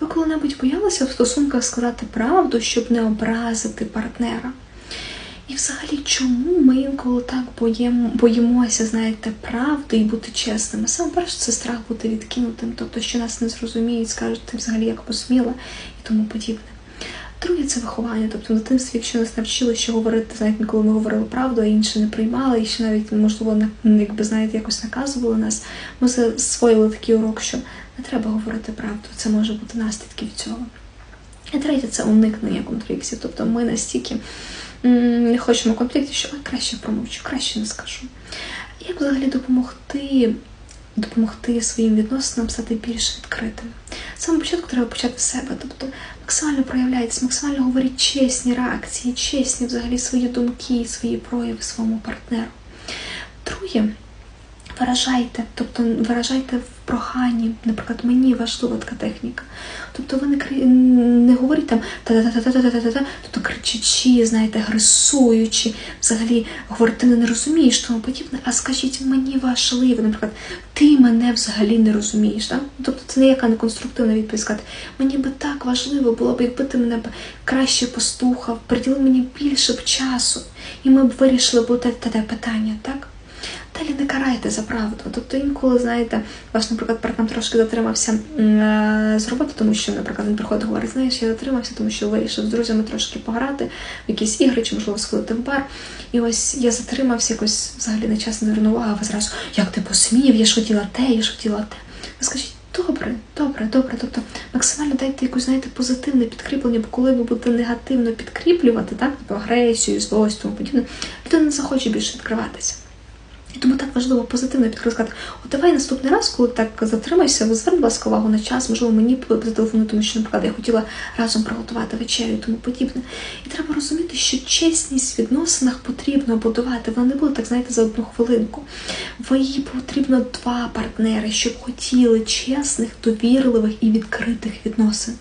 Ви коли-небудь боялися в стосунках сказати правду, щоб не образити партнера? І взагалі, чому ми інколи так боїмо, боїмося, знаєте, правди і бути чесними? Саме перше, це страх бути відкинутим, тобто, що нас не зрозуміють, скажуть, ти взагалі як посміла і тому подібне. Друге, це виховання. Тобто в дитинстві, якщо нас навчили, що говорити, знаєте, коли ми говорили правду, а інші не приймали, і ще навіть, можливо, якби знаєте, якось наказували нас, ми засвоїли такий урок, що не треба говорити правду, це може бути наслідки від цього. І третє це уникнення конфліктів. Тобто ми настільки не хочемо конфліктів, що «Ой, краще промовчу, краще не скажу. Як взагалі допомогти, допомогти своїм відносинам стати більш відкритими? Самого початку треба почати з себе, тобто максимально проявляйтесь, максимально говоріть чесні реакції, чесні взагалі свої думки, свої прояви своєму партнеру. Друге, виражайте, тобто виражайте в проханні, наприклад, мені важлива така техніка. Тобто ви не, не говоріть там та-та-та-та-та-та-та, тобто кричачи, знаєте, агресуючи, взагалі говорите, не розумієш, тому подібне, а скажіть, мені важливо, наприклад, ти мене взагалі не розумієш. Так? Тобто це ніяка не конструктивна відповідь сказати, мені би так важливо було б, якби ти мене б краще послухав, приділив мені більше б часу, і ми б вирішили б те питання, так? Далі не карайте за правду. Тобто інколи, знаєте, ваш, наприклад, партнер трошки затримався е, з роботи, тому що, наприклад, він приходить говорить, знаєш, я затримався, тому що вирішив з друзями трошки пограти в якісь ігри, чи можливо сходити в бар. І ось я затримався, якось взагалі не час не звернув увагу, а ви зразу, як ти посмів, я ж хотіла те, я ж хотіла те. Ви скажіть, добре, добре, добре. Тобто максимально дайте якусь, знаєте, позитивне підкріплення, бо коли ви будете негативно підкріплювати, так, тобто агресію, злость, тому подібне, людина не захоче більше відкриватися. І тому так важливо позитивно підказати. От давай наступний раз, коли так затримайся, зверни, будь ласка, увагу на час, можливо, мені зателефонуй, тому що, наприклад, я хотіла разом приготувати вечерю і тому подібне. І треба розуміти, що чесність в відносинах потрібно будувати. Вона не буде так, знаєте, за одну хвилинку. В потрібно два партнери, щоб хотіли чесних, довірливих і відкритих відносин.